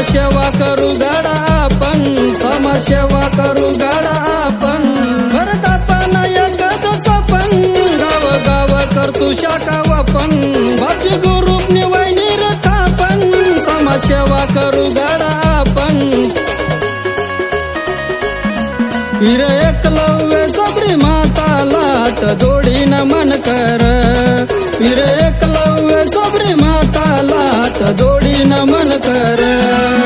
समासेवा करू गाडा आपण समासेवा करू गाडा आपण. करत आपण एकच आपण गाव गाव करतो शाखाव पण बापी गुरु निवय निरता आपण समासेवा करू गाडा आपण. हिर एकलव्य सबरी माताला जोडी न मन कर. हिर एकलव्य सबरी माताला तर जोडी नमन कर।